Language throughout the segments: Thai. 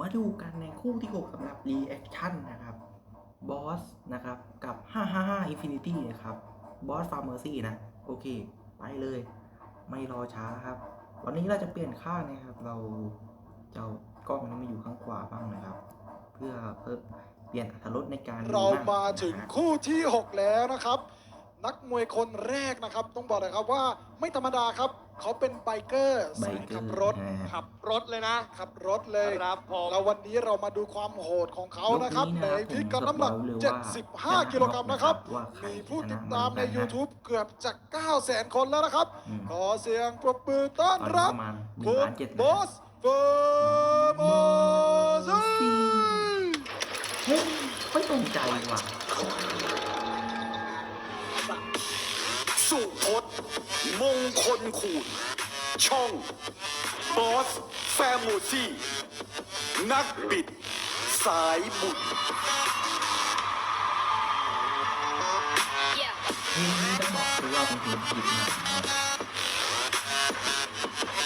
มาดูกันในคู่ที่ 6สำหรับ Reaction นะครับบอสนะครับ กับ 555 Infinity นะครับบอสฟาร์มเมอร์ซี่นะ โอเค ไปเลย ไม่รอช้าครับ วันนี้เราจะเปลี่ยนข้างนะครับ เราจะกล้องนี้มาอยู่ข้างขวาบ้างนะครับ เพื่อเพิ่มเปลี่ยนอรรถรสในการเรามาถึงคู่ที่ 6 แล้วนะครับ นักมวยคนแรกนะครับ ต้องบอกเลยครับว่าไม่ธรรมดาครับ เขาเป็นไบเกอร์ไบสายเกอขับร์รถนะฮะขับรถเลยนะ ขับรถเลยครับผมแล้ววันนี้เรามาดูความโหดของเขานะครับยกนี้ในนะครับพิกัดน้ำหนัก ผมสปอยเลยว่า75 กิโลกรัมนะครับ ว่าใครมีผู้ชนะติดตามในเหมือนกันนะ YouTube เกือบจะ9 0 0 0 0 0 คนแล้วนะครับ อืมขอเสียงปรบมือต้อนตอนนี้รับประมาณหนึ่งคุณล้านเจ็ดบอสเฟอร์โมซี เฮ้ยไม่ตรงใจว่ะ สุพจน์มงคลขูดช่องบอสแฟมูซี่ นักบิด สายบุญเพลงนี้ต้องบอกเลยว่าเป็นเพลงที่ดีมากนะครับ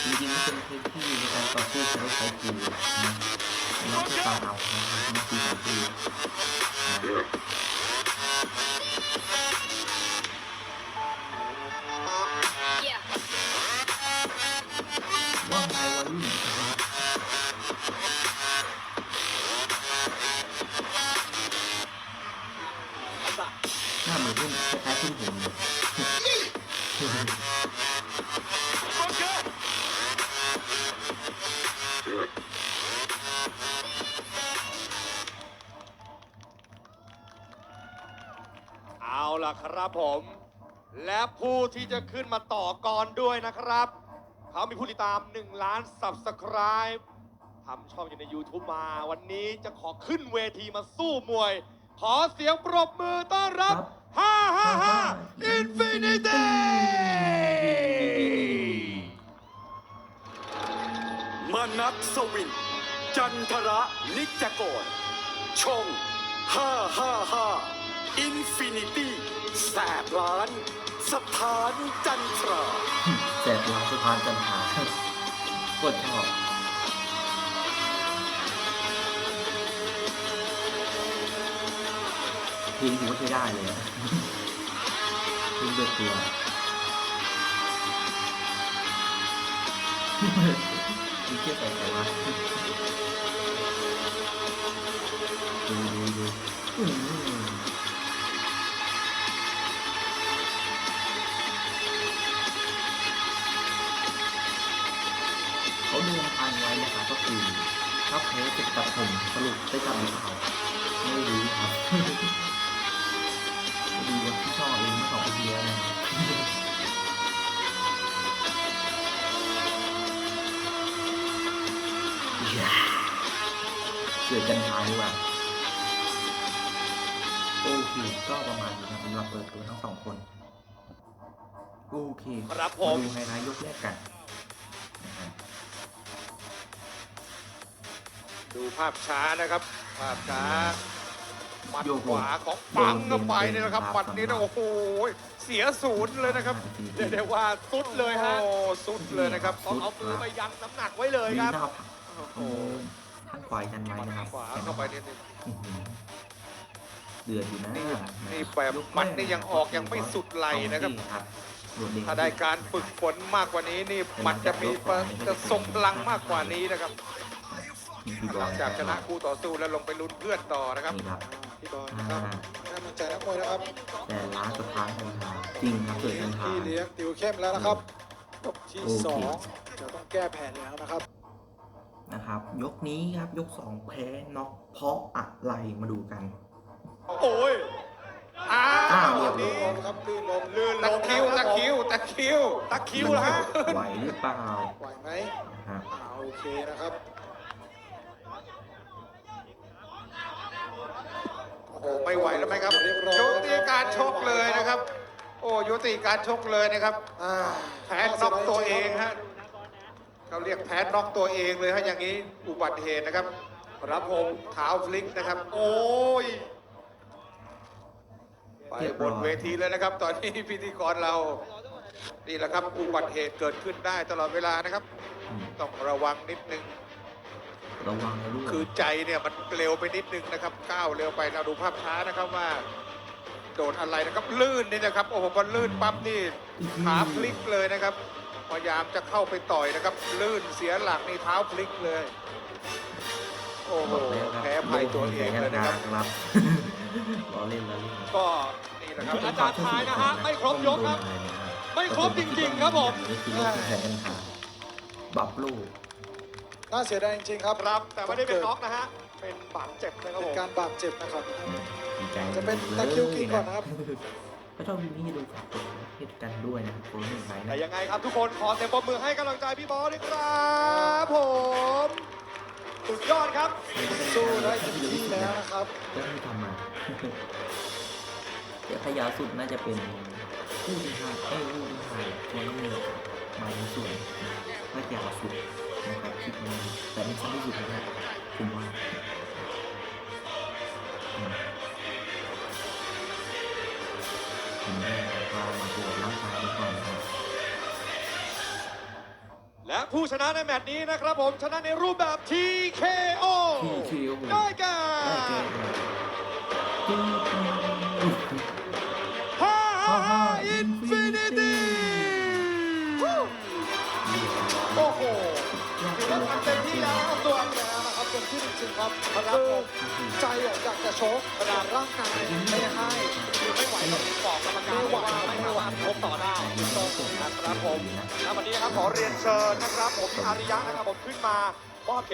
จริงๆไม่เป็นเพลงที่ในการต่อสู้ใช้ใช้คูนะไม่ใช่ปลาเอานะครับไม่ใช่สายคู ครับผม และผู้ที่จะขึ้นมาต่อกรด้วยนะครับ เขามีผู้ติดตาม 1 ล้าน Subscribe ทำช่องอยู่ใน YouTube มา วันนี้จะขอขึ้นเวทีมาสู้มวย ขอเสียงปรบมือต้อนรับ 555 Infinity มนัสสวิน จันทระนิจกรช่ อง555 Infinity แสบล้านสถานจันทราแสบร้อนสะพานจันทราโคตรชอบเพลงถือว่าใช้ได้เลยอะเพลงเดือดตัวมีเทียบใส่ใครวะดูดูดู อืมเขาเดินพันไว้นะครับก็คือถ้าแพ้จะตัดผมสรุปได้ตัดหรือเปล่าไม่รู้ครับดูว่าที่ชอบเองเมื่อสองปีที่แล้วนะอย่าเกิดกันทายดีกว่าโอเคก็ประมาณนี้นะสำหรับเปิดตัวทั้งสองคนโอเคครับผมดูไฮไลท์ยกแรกกันนะครับ ดูภาพช้านะครับ ภาพช้าหมัดโยกขวาของปังเข้าไปโดนเนี่ยนะครับครับหมัดนี้นะโอ้โหเสียศูนย์เลยนะครับเรียกได้ว่าสุดเลยฮะโอ้สุดเลยนะครับต้องเอามือไปยันน้ำหนักไว้เลยมีครับหน้าผากโอ้โหโอ้ข้างขวายันไว้นะครับขวาเข้าไปนิดนึงอื้อหือเดือดอยู่นะนี่นี่แบบหมัดนี่ยังออกยังไม่สุดไหล่นะครับโดดเด่นถ้าได้การฝึกฝนมากกว่านี้นี่หมัดจะมีจะทรงพลังมากกว่านี้นะครับ นี่พี่บหอลัลงจากชนะคู่ต่อสู้แล้วลงไปลุ้นเพื่อนต่อนะครับนี่ครับพี่บอลนะครับอ่าให้กำลังใจนักมวยนะครับแต่ล้านสถานกันทาจริงครับเกิดกันทาพี่เลี้ยงติวเข้มแล้วนะครับยกที่โอเคสองจะต้องแก้แผนแล้วนะครับนะครับ ยกนี้ครับยกสองแพ้น็อกเพราะอะไรมาดูกัน โอ้ยอ้าอ้าววเรียบร้นี่อยครับลื่นลมลื่นตะคริวตะคริวตะคริวตะคริวแล้วฮะ ไหวหรือเปล่าไหวไหมนะฮะ อ่าโอเคนะครับ โอ้โหไม่ไหวแล้วไหมครับเรียบร้อยยุติการชกเลยนะครับ โอ้ยุติการชกเลยนะครับอ่าแพ้น็อกตัวเองฮะเขาเรียกแพ้น็อกตัวเองเลยฮะอย่างนี้อุบัติเหตุนะครับรับผมเท้าฟลิกนะครับ โอ้ยไปบนเวทีเลยนะครับ ตอนนี้พิธีกรเรานี่แหละครับอุบัติเหตุเกิดขึ้นได้ตลอดเวลานะครับอืมต้องระวังนิดนึง ระวังนะลูกคือใจเนี่ยมันเร็วไปนิดนึงนะครับ ก้าวเร็วไปเราดูภาพช้านะครับว่า โดนอะไรนะครับลื่นนี่นะครับ โอ้โหพอลื่นปั๊บนี่ขาพลิกเลยนะครับ พยายามจะเข้าไปต่อยนะครับ ลื่นเสียหลักนี่เท้าพลิกเลย โอ้โหบอกแล้วครับแพ้ภัยตัวเองเลยนะครับครับล้อเล่นล้อเล่นก็นี่แหละครับอาจารย์ทายนะฮะไม่ครบยกครับ ไม่ครบจริงๆครับผมนี่คือลูกแพ้กันทางบับลูก น่าเสียดายจริงๆครับครับ แต่ไม่ได้เป็นน็อกนะฮะ เป็นบาดเจ็บนะครับเป็ผนมการบาดเจ็บนะครับดีใจจะเป็นตะคริวกินก่อนนะครับถ้าชอบวิดีโอนี้อย่าลืมฝากกดไลค์ให้กันด้วยนะครับโปรหนึ่งไลค์แต่นะยังไงครับทุกคนขอเสียงปรบมือให้กำลังใจพี่บอสด้วยครับผมสุดยอดครับ สู้ได้เต็มที่แล้วนะครับ ก็ที่ทำมา เดี๋ยวถ้ายาวสุดน่าจะเป็นคู่ที่ห้าเอ้ยคู่ที่ห้าตัวนี้มาในส่วนน่าจะยาวสุด นะครับคิดว่าแต่ไม่สั้นที่สุดนะครับผมว่าอืมผมแรกก็มาตรวจร่างกายไปก่อนนะครับและผู้ชนะในแมตช์นี้นะครับผมชนะในรูปแบบ TKO ที่คิวได้แก่ ได้แก่ คริงๆครับคือใจอยากจะโชกแต่ร่างกายไม่ให้คือไม่ไหวต้องบอกกรรมการว่าไม่สามารถชกต่อได้นะครับผมและวันนี้นะครับขอเรียนเชิญนะครับผมอาริยะนะครับผมขึ้นมามอบเกียรติ